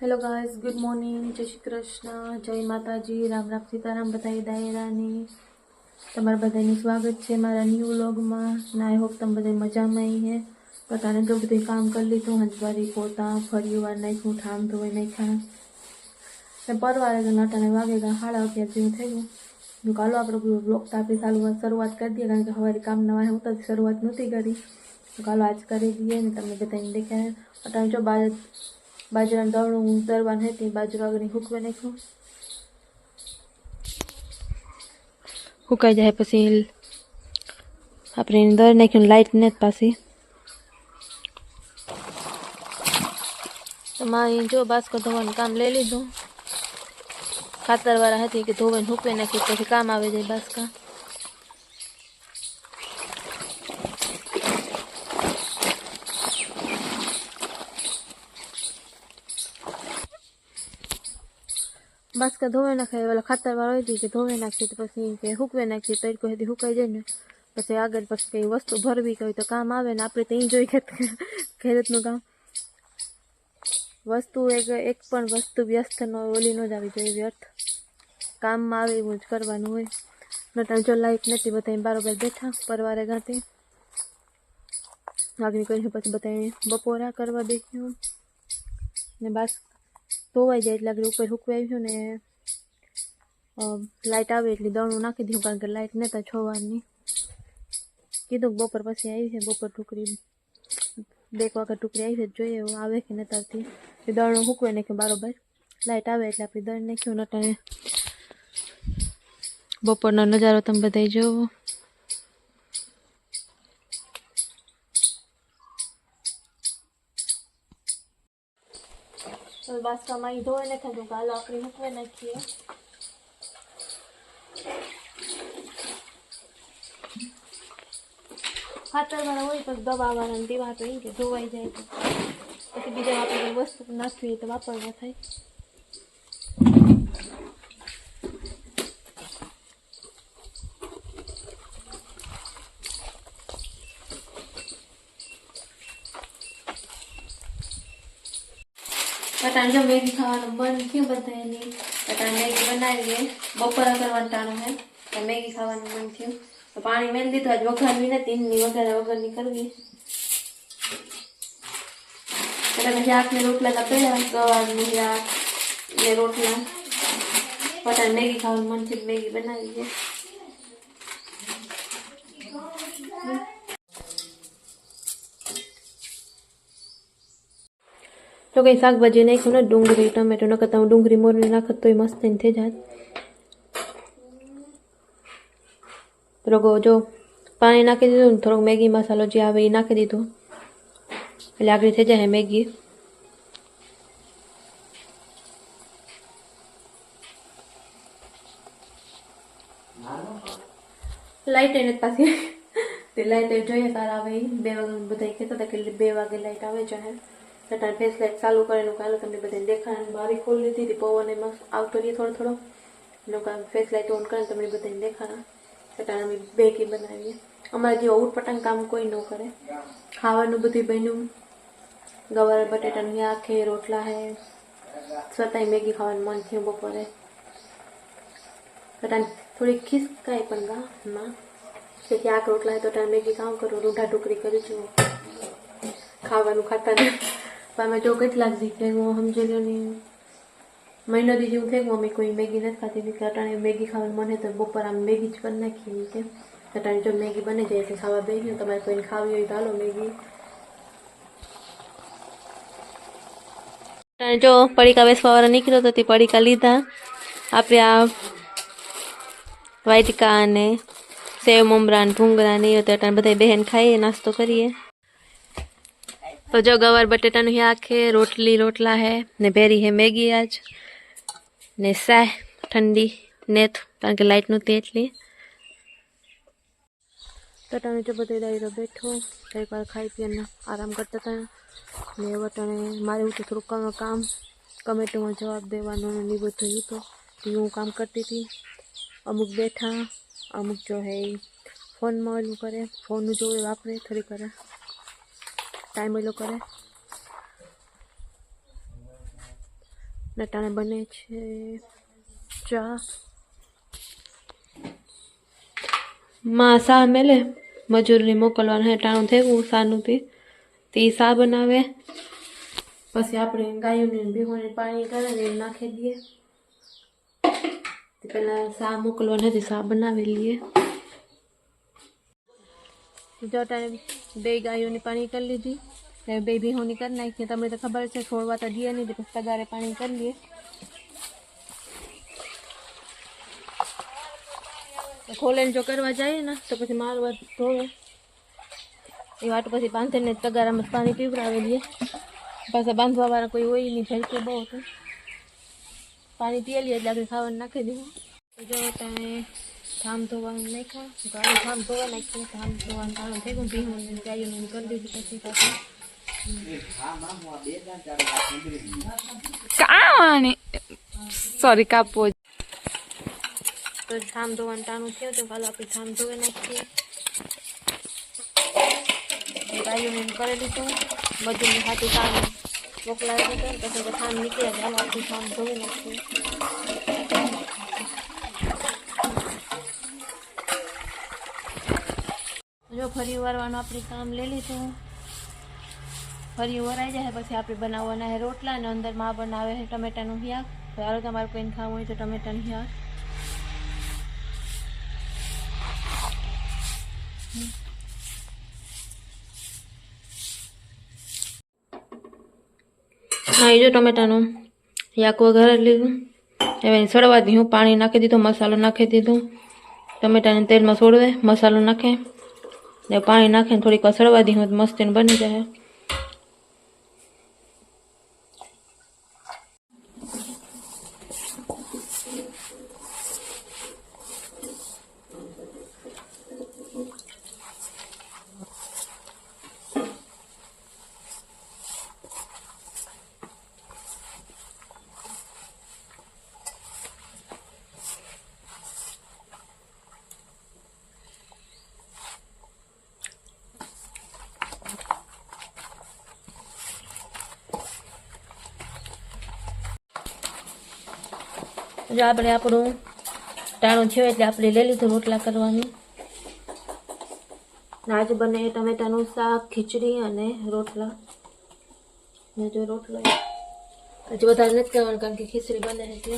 Hello guys good morning જય શ્રી કૃષ્ણ જય માતાજી રામ રામ સીતારામ બધાય દાયરાની તમારા બધાનું સ્વાગત છે મારા ન્યૂ વ્લોગમાં ના આઈ હોપ તમે બધા મજામાં આવી હે બધાને તો બધું કામ કરી લીધું હંજવારી પોતા ફરી વાર નાખ્યું ઠામ ધોઈ નાખ્યા ને પરવારે તો નટાને વાગે ગયા સાડા અગિયાર જેવું થઈ ગયું હું કાલો આપણે બ્લોગ તો આપણે ચાલુ શરૂઆત કરી દઈએ કારણ કે સવારે કામ નવા હું તો શરૂઆત નહોતી કરી તો કાલો આજ કરી દઈએ ને તમને બધાને દેખાય અટાણે જો બાજ બાજરાનું દવણું હું દરવાનું હતી બાજરો આગળ હુકવે નાખ્યું હુકાઈ જાય પછી આપણે એને દર નાખ્યું લાઇટ ને જ પાછી તો મારી જો બાસ્કો ધોવાનું કામ લઈ લીધું ખાતરવાળા હતી કે ધોવાઈને હુકવી નાખી પછી કામ આવી જાય બાસ્કા બાસ્કા ધોવાઈ નાખે ઓલા ખાતરવાળા હોય કે ધોવાઈ નાખશે તો પછી કે હુકવે નાખશે તો કોઈ હતી હુકાઈ જાય ને પછી આગળ પછી કઈ વસ્તુ ભરવી હોય તો કામ આવે ને આપણે ત્યાં જોઈ કે ખેડૂતનું કામ વસ્તુ એક એક પણ વસ્તુ વ્યસ્ત ન ઓલી ન જ આવી જોઈએ વ્યર્થ કામમાં આવે એવું જ કરવાનું હોય નટાણ જો લાઈટ નથી બધા બારોબાર બેઠા પરવારે ગાતે આગળ કરીને પછી બધા બપોરા કરવા બેસ્યું ને બાસ ધોવાઈ જાય એટલે આગળ ઉપર હુકવી આવ્યું ને લાઇટ આવે એટલે દણું નાખી દીધું કારણ કે લાઇટ નહોતા છોવાની કીધું બપોર પછી આવી છે, બપોર ટુકડી બે એક વખત ટુકડી આવી છે, જોઈએ એવું આવે કે નથી આવતી. એ દળનું મૂકવે નાખ્યું બરાબર. લાઇટ આવે એટલે આપણે દળ નાખ્યું નટાણે બપોરનો નજારો તમે બધા જોવો. તો બાસકામાં ઈ ધોઈ નાખ્યા તો ગાલો આપણે મૂકવે નાખીએ ખાતરવાળા હોય તો દવાવાળા ને તેવા તો એ ધોવાઈ જાય તો પછી બીજા આપણે વસ્તુ નાખવી તો વાપરવા થાય પટાણ જો મેગી ખાવાનું બંધ થયું બધા એની પટાણ મેગી બનાવીએ બપોરા કરવાનું ટાણું હે તો મેગી ખાવાનું બંધ થયું તો પાણી મેળ દીધું આજ વઘારવી નથી ઈનની વઘારે વગરની કરવી એટલે પછી શાક ને રોટલા તો પડ્યા ગવારનું શાક ને રોટલા પટાણ મેગી ખાવાનું મન થયું મેગી બનાવી તો કંઈ શાકભાજી નાખ્યું ને ડુંગળી, ટમેટો ન કરતા હું ડુંગળી, મોરલી નાખત તોય મસ્ત થઈને થઈ જાય રોગો જો પાણી નાખી દીધું ને થોડોક મેગી મસાલો જે આવે એ નાખી દીધો. એટલે આગળ થઈ જાય મેગી. લાઈટ એને પાછી. તે લાઈટ જોઈએ સારા આવે બે વાગે બધા કહેતા હતા કે બે વાગે લાઈટ આવે છે એટલે ફેસ લાઈટ ચાલુ કરેલું કાલે તમને બધાને દેખાય બારી ખોલી લીધી હતી, પવન એમાં આવતો રહીએ થોડો થોડો. લોકો ફેસ લાઈટ ઓન કરીને તમને બધાને દેખાડા. છતાં અમે બેગી બનાવીએ. અમારે જેવો ઉટપટાંગ કામ કોઈ ન કરે. ખાવાનું બધું બન્યું. ગવાર બટેટાની આખે રોટલા હે. છતાંય મેગી ખાવાનું મન થયું બપોરે. એટલે થોડી ખિસકાય પણ ગામમાં કે આખ રોટલા હે તો ત્યાં મેગી કામ કરો, રૂઢા ટુકડી કરી છું. ખાવાનું ખાતા નહીં પણ અમે જો કેટલાક દી કે હું સમજી લ્યો મહિનો દી જેવું થઈ ગયું, અમે કોઈ મેગી નથી ખાતી બીજું અટાણે મેગી ખાવાનું મને તો બપોર આમ મેગી જ પણ નાખી છે અટાણે જો મેગી બની જાય તો ખાવા બેસી તમારે કોઈને ખાવી હોય તો હાલો મેગી. જો પડીકા વેસવા વાળા નીકળ્યો તો તે પડીકા લીધા. આપણે આ વાઇટકા અને સેવ મમરા ભૂંગરા ને એ તો અટાણે બધા બહેન ખાઈએ, નાસ્તો કરીએ. તો જો ગવાર બટેટાનું શાક છે રોટલી રોટલા હે ને ભેરી હે મેગી આજ ને સાય ઠંડી નેત કારણ કે લાઇટ નહોતી એટલી તટાણે જો બધો ડાયરો બેઠો એક વાર ખાઈ પીને આરામ કરતા હતા ને વટાણે મારે એવું થોડુંક ઘણું કામ કમેન્ટમાં જવાબ દેવાનો ને એ બધું થયું હતું તે હું કામ કરતી હતી અમુક બેઠા અમુક જો હે ઈ ફોનમાં ઓલું કરે ફોનનું જોવે વાપરે થોડી કરે ટાઈમ ઓલો કરે નટાણે બને છે ચા માં સા મેલે મજૂરને મોકલવાનું હે ટાણું થયું સાનુંથી તે ઈ સા બનાવે પછી આપણે ગાયોને ભેગોને પાણી કરે ને એ નાખી દઈએ તે પેલા સા મોકલવા નથી સા બનાવી લઈએ જો ટાણે બે ગાયોની પાણી કરી લીધી હવે બે ભેહોની કરી નાખીએ તમને તો ખબર છે છોડવા તો દઈએ નહીં તો પછી તગારે પાણી કરી લઈએ ખોલેને જો કરવા જઈએ ને તો પછી મારવા ધોવે એ વાટ પછી બાંધીને તગારામાં જ પાણી પીવડાવી દઈએ પાછા બાંધવાવાળા કોઈ હોય નહીં ભેંસે બહુ તો પાણી પીએ લઈએ એટલે આપણે ખાવાનું નાખી દઈએ જો તમે ધામ ધોવાનું નાખ્યા ગાડી ધામ ધોવા નાખીએ ધામ ધોવાનું ટાણું થઈ ગયું ભીહું ગાયું કરી દીધું પછી પાછું કાવાની? સોરી કાપવો તો ધામ ધોવાનું ટાણું થયું તો કાલે આપણે ધામ ધોઈ નાખીએ. ગાયોને કરી દીધું. બધું હાથું કામ મોકલાવી દીધું પછી ધામ નીકળ્યા ચાલો આપણે ધામ ધોઈ નાખીએ. જો ફરી વરવાનું આપણે કામ લઈ લીધું. ફરી વરાઈ જાય પછી આપણે બનાવવાના છે રોટલા અને અંદર માં બનાવે છે ટમેટાનું શાક તો હાલો તમારે કોઈને ખાવું હોય તો ટમેટાનું શાક હા એ જો ટમેટાનું શાક વઘારે લીધું હવે એને સળવા દીધું પાણી નાખી દીધું મસાલો નાખી દીધું ટમેટાને તેલમાં સોડવે મસાલો નાખે ને પાણી નાખીને થોડીક વાર સળવા દીધું તો મસ્તીને બની જાય જો આપણે આપણું ટાણું થયું એટલે આપણે લઈ લીધું રોટલા કરવાનું. આજ બને ટમેટાનું શાક, ખીચડી અને રોટલા. જો રોટલો હજી વધારે નથી કરવાનું કારણ કે ખીચડી બને એટલે.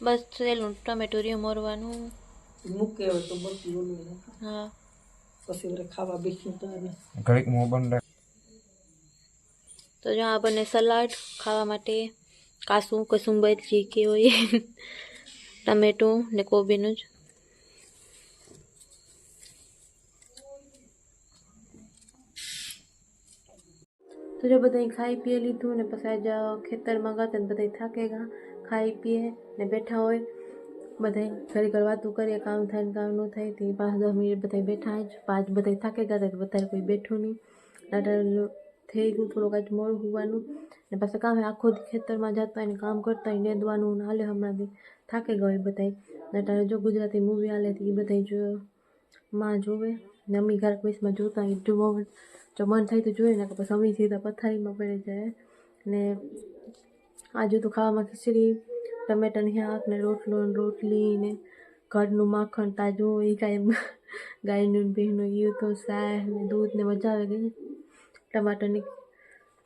બસ સેલું ટમેટું રહ્યું મોરવાનું મૂકે હોય તો બસી ઓલું ને. હા પછી વળી ખાવા બેસી તો એને ઘડીક મોં બંધ રાખ તો જો આ બને સલાડ ખાવા માટે કાસું કસુંબર જે કે હોય ટમેટું ને કોબીનું જ તો જો બધાય ખાઈ પીએ લીધું ને પછી આજે ખેતરમાં ગયા હતા ને બધા થાકે ગયા ખાઈ પીએ ને બેઠા હોય, બધાય ઘડી ઘર વાતું કરીએ, કામ થાય ને કામ ન થાય, તે પાંચ દસ મિનિટ બધા બેઠા જ, પાંચ બધા થાકે ગયા હતા વધારે કોઈ બેઠું નહીં. દાદા થઈ ગયું થોડુંક આજ મોડું હોવાનું ને પાછા કામ આખો ખેતરમાં જતા હોય ને કામ કરતા હોય, નેદવાનું ને હાલે હમણાંથી થાકે ગયો બધાય. દાદા જો ગુજરાતી મૂવી હાલે એ બધાય જો, માં જોવે ને અમી ઘર કોઈસમાં જોતા હોય જો મન થાય તો જોઈએ ને કે પછી અમી સીધા પથારીમાં પડી જાય ને આજુ તો ખાવામાં ખીચડી, ટમેટાની શાક ને રોટલો રોટલી ને ઘરનું માખણ તાજું એ ગાય ગાયનું ભીનું એ તો સાય ને દૂધ ને મજા આવે ગઈ ટમાટરની,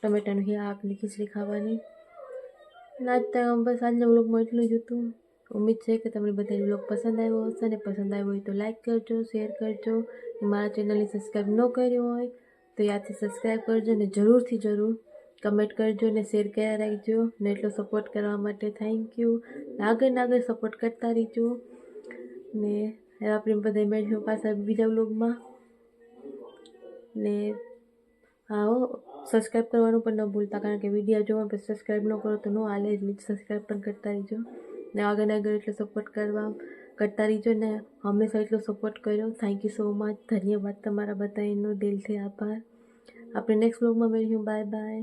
ટમેટાનું શાક ને ખીચડી ખાવાની. નાચતા બસ આજના બ્લોગમાં એટલું જ હતું. ઉમ્મીદ છે કે તમને બધાને બ્લોગ પસંદ આવ્યો હશે અને પસંદ આવ્યો હોય તો લાઇક કરજો શેર કરજો. મારા ચેનલને સબસ્ક્રાઈબ ન કર્યું હોય તો યાદથી સબસ્ક્રાઈબ કરજો અને જરૂરથી જરૂર કમેન્ટ કરજો ને શેર કર્યા રાખજો. ને એટલો સપોર્ટ કરવા માટે થેન્ક યુ આગળ ને આગળ સપોર્ટ કરતા રહીજો. ને આપણે બધા મળીશું પાછા બીજા વ્લોગમાં ને આવો સબસ્ક્રાઈબ કરવાનું પણ ન ભૂલતા, કારણ કે વીડિયો જોવા પછી સબસ્ક્રાઈબ ન કરો તો ન હાલે જ નહીં. સબસ્ક્રાઈબ પણ કરતા રહીજો. ને આગળ આગળ એટલો સપોર્ટ કરવા કરતા રહીજો ને હંમેશા એટલો સપોર્ટ કર્યો. થેન્ક યુ સો મચ ધન્યવાદ તમારા બધાનો દિલથી આભાર. આપણે નેક્સ્ટ બ્લોગમાં મેળવ્યું બાય બાય